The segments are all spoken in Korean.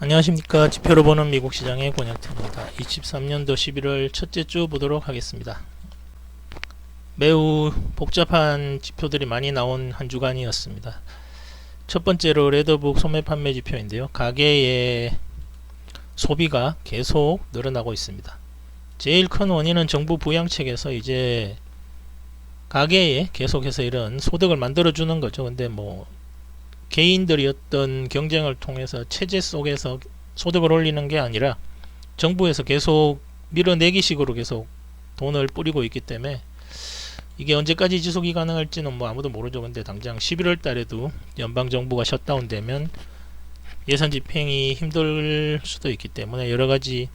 안녕하십니까 지표로 보는 미국 시장의 권혁태입니다. 23년도 11월 첫째 주 보도록 하겠습니다. 매우 복잡한 지표들이 많이 나온 한 주간이었습니다. 첫 번째로 레더북 소매 판매 지표인데요. 가계의 소비가 계속 늘어나고 있습니다. 제일 큰 원인은 정부 부양책에서 이제 가계에 계속해서 이런 소득을 만들어 주는 거죠. 근데 뭐 개인들이 어떤 경쟁을 통해서 체제 속에서 소득을 올리는 게 아니라 정부에서 계속 밀어내기 식으로 계속 돈을 뿌리고 있기 때문에 이게 언제까지 지속이 가능할지는 뭐 아무도 모르죠. 근데 당장 11월 달에도 연방 정부가 셧다운 되면 예산 집행이 힘들 수도 있기 때문에 여러 가지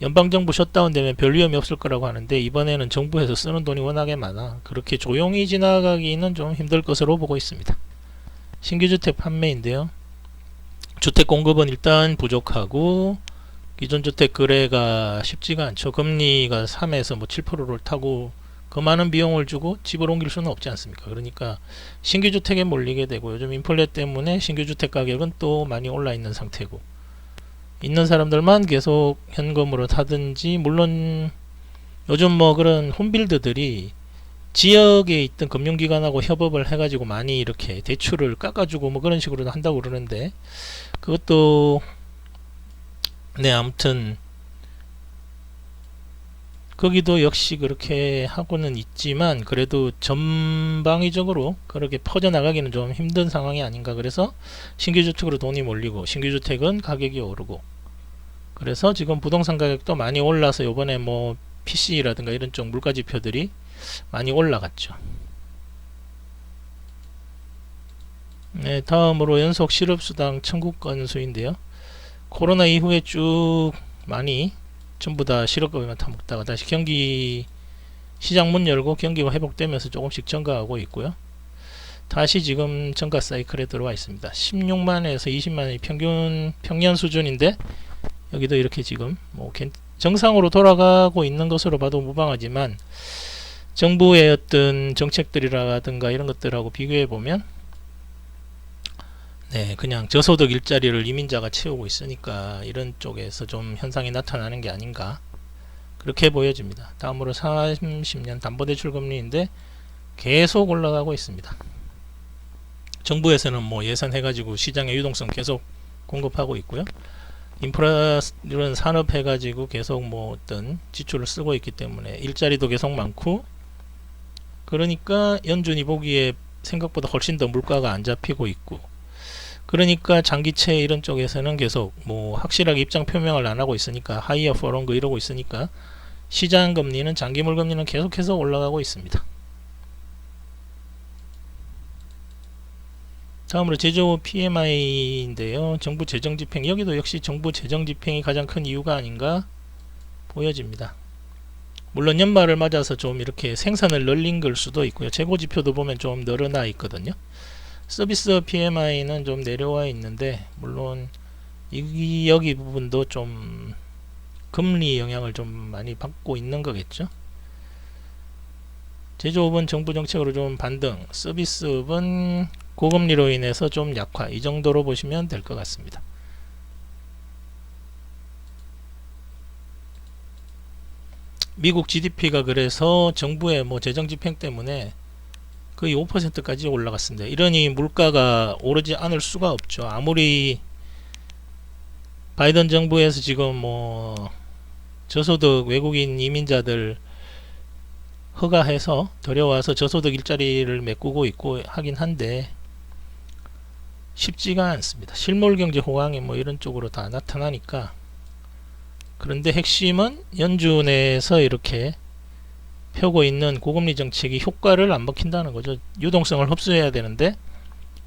연방 정부 셧다운 되면 별 위험이 없을 거라고 하는데 이번에는 정부에서 쓰는 돈이 워낙에 많아 그렇게 조용히 지나가기는 좀 힘들 것으로 보고 있습니다. 신규주택 판매인데요. 주택 공급은 일단 부족하고 기존 주택 거래가 쉽지가 않죠. 금리가 3에서 뭐 7%를 타고 그 많은 비용을 주고 집을 옮길 수는 없지 않습니까? 그러니까 신규 주택에 몰리게 되고 요즘 인플레 때문에 신규 주택 가격은 또 많이 올라 있는 상태고 있는 사람들만 계속 현금으로 사든지 물론 요즘 뭐 그런 홈빌드들이 지역에 있던 금융기관하고 협업을 해가지고 많이 이렇게 대출을 깎아주고 뭐 그런 식으로 한다고 그러는데 그것도 네 아무튼 거기도 역시 그렇게 하고는 있지만 그래도 전방위적으로 그렇게 퍼져나가기는 좀 힘든 상황이 아닌가. 그래서 신규주택으로 돈이 몰리고 신규주택은 가격이 오르고 그래서 지금 부동산 가격도 많이 올라서 요번에 뭐 PC라든가 이런 쪽 물가지표들이 많이 올라갔죠. 네, 다음으로 연속 실업수당 청구 건수인데요. 코로나 이후에 쭉 많이 전부 다 실업급여만 타먹다가 다시 경기 시장 문 열고 경기가 회복되면서 조금씩 증가하고 있고요. 다시 지금 증가 사이클에 들어와 있습니다. 16만에서 20만이 평균 평년 수준인데 여기도 이렇게 지금 뭐 괜- 정상으로 돌아가고 있는 것으로 봐도 무방하지만 정부의 어떤 정책들이라든가 이런 것들하고 비교해 보면 네, 그냥 저소득 일자리를 이민자가 채우고 있으니까 이런 쪽에서 좀 현상이 나타나는 게 아닌가 그렇게 보여집니다. 다음으로 30년 담보대출 금리인데 계속 올라가고 있습니다. 정부에서는 뭐 예산해가지고 시장의 유동성 계속 공급하고 있고요. 인프라 이런 산업 해가지고 계속 뭐 어떤 지출을 쓰고 있기 때문에 일자리도 계속 많고 그러니까 연준이 보기에 생각보다 훨씬 더 물가가 안 잡히고 있고 그러니까 장기채 이런 쪽에서는 계속 뭐 확실하게 입장 표명을 안 하고 있으니까 하이어 포런그 이러고 있으니까 시장 금리는 장기물 금리는 계속해서 올라가고 있습니다. 다음으로 제조업 PMI인데요. 정부 재정 집행 여기도 역시 정부 재정 집행이 가장 큰 이유가 아닌가 보여집니다. 물론 연말을 맞아서 좀 이렇게 생산을 늘린 걸 수도 있고요. 재고 지표도 보면 좀 늘어나 있거든요. 서비스 PMI는 좀 내려와 있는데 물론 이 여기 부분도 좀 금리 영향을 좀 많이 받고 있는 거겠죠. 제조업은 정부 정책으로 좀 반등, 서비스업은 고금리로 인해서 좀 약화 이 정도로 보시면 될 것 같습니다. 미국 GDP가 그래서 정부의 뭐 재정 집행 때문에 거의 5%까지 올라갔습니다. 이러니 물가가 오르지 않을 수가 없죠. 아무리 바이든 정부에서 지금 뭐 저소득 외국인 이민자들 허가해서 들여와서 저소득 일자리를 메꾸고 있고 하긴 한데 쉽지가 않습니다. 실물 경제 호황이 뭐 이런 쪽으로 다 나타나니까 그런데 핵심은 연준 에서 이렇게 펴고 있는 고금리 정책이 효과를 안 먹힌다는 거죠. 유동성을 흡수해야 되는데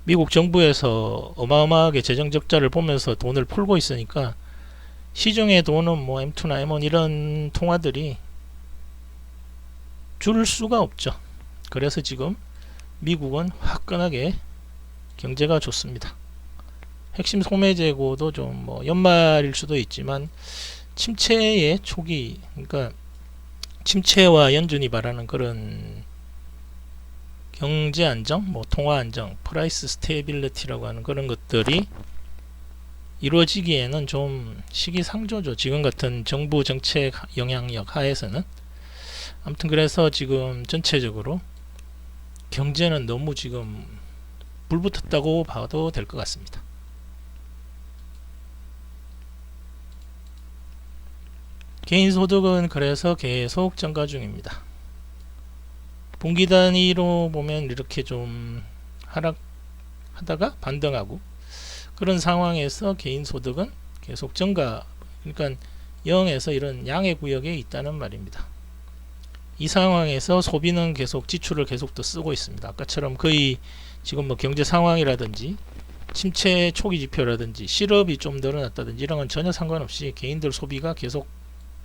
미국 정부에서 어마어마하게 재정 적자를 보면서 돈을 풀고 있으니까 시중의 돈은 뭐 M2나 M1 이런 통화들이 줄 수가 없죠. 그래서 지금 미국은 화끈하게 경제가 좋습니다. 핵심 소매 재고도 좀 뭐 연말일 수도 있지만 침체의 초기 그러니까 침체와 연준이 말하는 그런 경제 안정, 뭐 통화 안정, 프라이스 스테이빌리티라고 하는 그런 것들이 이루어지기에는 좀 시기상조죠. 지금 같은 정부 정책 영향력 하에서는 아무튼 그래서 지금 전체적으로 경제는 너무 지금 불붙었다고 봐도 될 것 같습니다. 개인 소득은 그래서 계속 증가 중입니다. 분기 단위로 보면 이렇게 좀 하락하다가 반등하고 그런 상황에서 개인 소득은 계속 증가 그러니까 0에서 이런 양의 구역에 있다는 말입니다. 이 상황에서 소비는 계속 지출을 계속 또 쓰고 있습니다. 아까처럼 거의 지금 뭐 경제 상황이라든지 침체 초기 지표라든지 실업이 좀 늘어났다든지 이런 건 전혀 상관없이 개인들 소비가 계속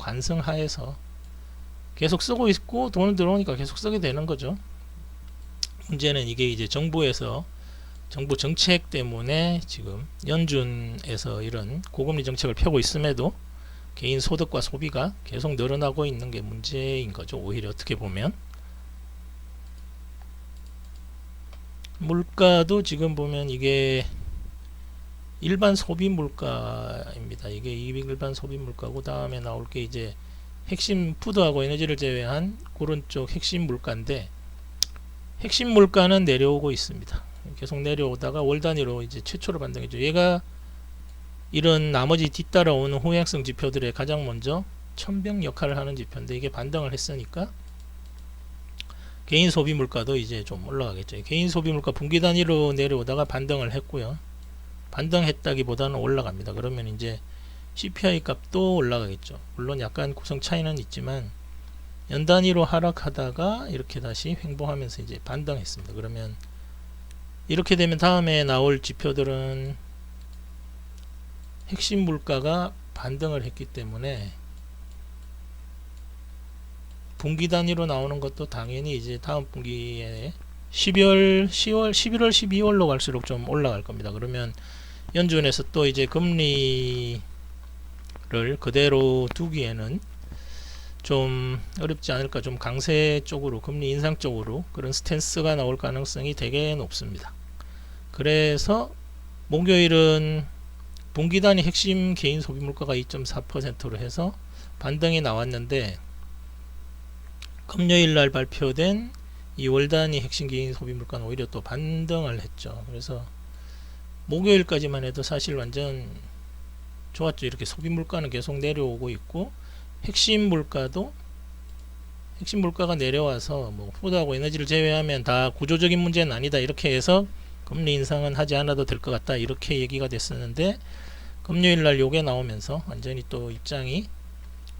관성 하에서 계속 쓰고 있고 돈을 들어오니까 계속 쓰게 되는 거죠. 문제는 이게 이제 정부에서 정부 정책 때문에 지금 연준에서 이런 고금리 정책을 펴고 있음에도 개인 소득과 소비가 계속 늘어나고 있는 게 문제인 거죠. 오히려 어떻게 보면 물가도 지금 보면 이게 일반 소비 물가입니다. 이게 일반 소비 물가고 다음에 나올 게 이제 핵심 푸드하고 에너지를 제외한 그런 쪽 핵심 물가인데 핵심 물가는 내려오고 있습니다. 계속 내려오다가 월 단위로 이제 최초로 반등했죠. 얘가 이런 나머지 뒤따라오는 호행성 지표들의 가장 먼저 천병 역할을 하는 지표인데 이게 반등을 했으니까 개인 소비 물가도 이제 좀 올라가겠죠. 개인 소비 물가 분기 단위로 내려오다가 반등을 했고요. 반등했다기보다는 올라갑니다. 그러면 이제 CPI 값도 올라가겠죠. 물론 약간 구성 차이는 있지만 연 단위로 하락하다가 이렇게 다시 횡보하면서 이제 반등했습니다. 그러면 이렇게 되면 다음에 나올 지표들은 핵심 물가가 반등을 했기 때문에 분기 단위로 나오는 것도 당연히 이제 다음 분기에 12월, 10월, 11월, 12월로 갈수록 좀 올라갈 겁니다. 그러면 연준에서 또 이제 금리를 그대로 두기에는 좀 어렵지 않을까 좀 강세 쪽으로 금리 인상 쪽으로 그런 스탠스가 나올 가능성이 되게 높습니다. 그래서 목요일은 분기 단위 핵심 개인 소비 물가가 2.4%로 해서 반등이 나왔는데 금요일 날 발표된 이 월 단위 핵심 개인 소비 물가는 오히려 또 반등을 했죠. 그래서 목요일까지만 해도 사실 완전 좋았죠. 이렇게 소비 물가는 계속 내려오고 있고 핵심 물가도 핵심 물가가 내려와서 뭐 푸드하고 에너지를 제외하면 다 구조적인 문제는 아니다. 이렇게 해서 금리 인상은 하지 않아도 될 것 같다. 이렇게 얘기가 됐었는데 금요일 날 요게 나오면서 완전히 또 입장이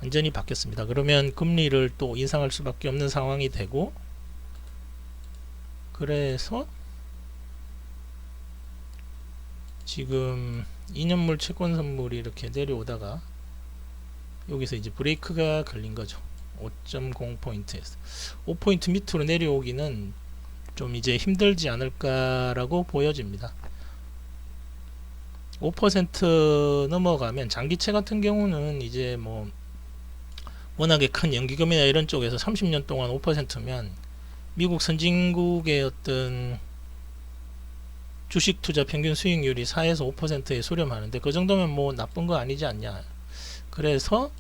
완전히 바뀌었습니다. 그러면 금리를 또 인상할 수밖에 없는 상황이 되고 그래서 지금 2년물 채권 선물이 이렇게 내려오다가 여기서 이제 브레이크가 걸린 거죠. 5.0포인트에서 5포인트 밑으로 내려오기는 좀 이제 힘들지 않을까라고 보여집니다. 5% 넘어가면 장기채 같은 경우는 이제 뭐 워낙에 큰 연기금이나 이런 쪽에서 30년 동안 5%면 미국 선진국의 어떤 주식 투자 평균 수익률이 4에서 5%에 수렴하는데 그 정도면 뭐 나쁜 거 아니지 않냐. 그래서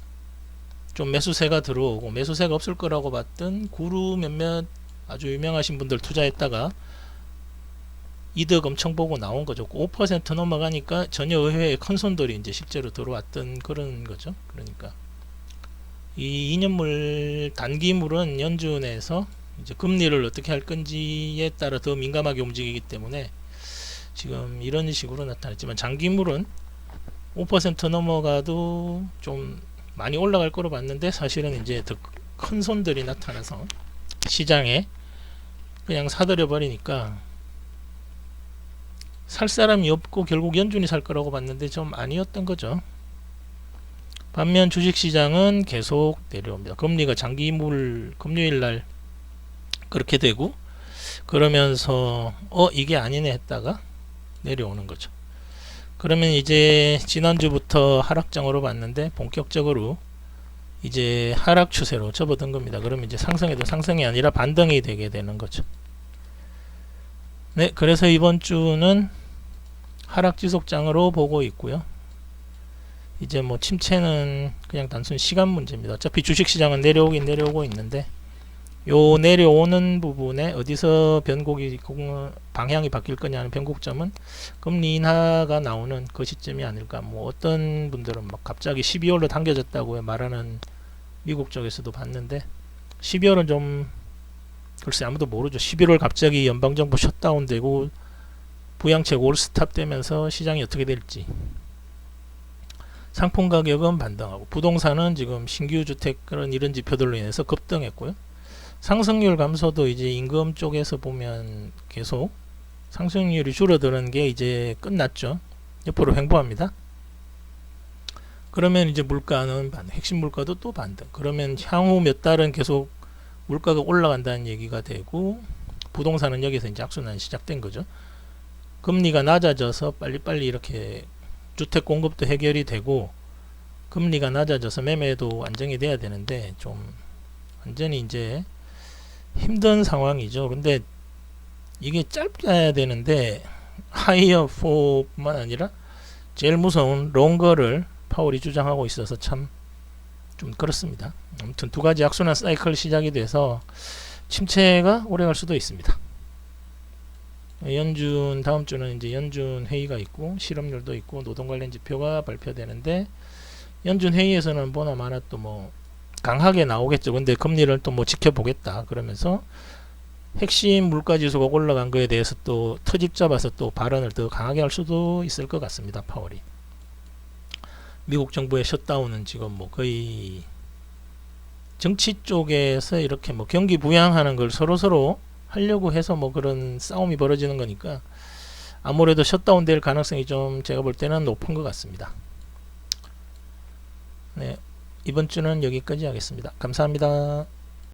좀 매수세가 들어오고 매수세가 없을 거라고 봤던 구루 몇몇 아주 유명하신 분들 투자했다가 이득 엄청 보고 나온 거죠. 5% 넘어가니까 전혀 의외의 큰 손들이 이제 실제로 들어왔던 그런 거죠. 그러니까 이 2년물 단기물은 연준에서 이제 금리를 어떻게 할 건지에 따라 더 민감하게 움직이기 때문에 지금 이런 식으로 나타났지만 장기물은 5% 넘어가도 좀 많이 올라갈 거로 봤는데 사실은 이제 더 큰 손들이 나타나서 시장에 그냥 사들여 버리니까 살 사람이 없고 결국 연준이 살 거라고 봤는데 좀 아니었던 거죠. 반면 주식시장은 계속 내려옵니다. 금리가 장기물 금요일 날 그렇게 되고 그러면서 어 이게 아니네 했다가 내려오는 거죠. 그러면 이제 지난주부터 하락장으로 봤는데 본격적으로 이제 하락 추세로 접어든 겁니다. 그러면 이제 상승에도 상승이 아니라 반등이 되게 되는 거죠. 네, 그래서 이번 주는 하락 지속장으로 보고 있고요. 이제 뭐 침체는 그냥 단순 시간 문제입니다. 어차피 주식 시장은 내려오긴 내려오고 있는데 요 내려오는 부분에 어디서 변곡이 공- 방향이 바뀔 거냐는 변곡점은 금리 인하가 나오는 그 시점이 아닐까. 뭐 어떤 분들은 막 갑자기 12월로 당겨졌다고 말하는 미국 쪽에서도 봤는데 12월은 좀 글쎄 아무도 모르죠. 11월 갑자기 연방정부 셧다운 되고 부양책 올스탑 되면서 시장이 어떻게 될지. 상품 가격은 반등하고 부동산은 지금 신규 주택 그런 이런 지표들로 인해서 급등했고요. 상승률 감소도 이제 임금 쪽에서 보면 계속 상승률이 줄어드는 게 이제 끝났죠. 옆으로 횡보합니다. 그러면 이제 물가는 반등, 핵심 물가도 또 반등. 그러면 향후 몇 달은 계속 물가가 올라간다는 얘기가 되고 부동산은 여기서 이제 악순환이 시작된 거죠. 금리가 낮아져서 빨리빨리 이렇게 주택 공급도 해결이 되고 금리가 낮아져서 매매도 안정이 돼야 되는데 좀 완전히 이제 힘든 상황이죠. 근데 이게 짧아야 되는데 하이어 4뿐만 아니라 제일 무서운 롱거를 파월이 주장하고 있어서 참 좀 그렇습니다. 아무튼 두 가지 악순환 사이클 시작이 돼서 침체가 오래 갈 수도 있습니다. 연준 다음 주는 이제 연준 회의가 있고 실업률도 있고 노동 관련 지표가 발표되는데 연준 회의에서는 보나 마나 또뭐 강하게 나오겠죠. 근데 금리를 또 뭐 지켜보겠다 그러면서 핵심 물가 지수가 올라간 거에 대해서 또 터집 잡아서 또 발언을 더 강하게 할 수도 있을 것 같습니다. 파월이. 미국 정부의 셧다운은 지금 뭐 거의 정치 쪽에서 이렇게 뭐 경기 부양하는 걸 서로 서로 하려고 해서 뭐 그런 싸움이 벌어지는 거니까 아무래도 셧다운 될 가능성이 좀 제가 볼 때는 높은 것 같습니다. 네. 이번 주는 여기까지 하겠습니다. 감사합니다.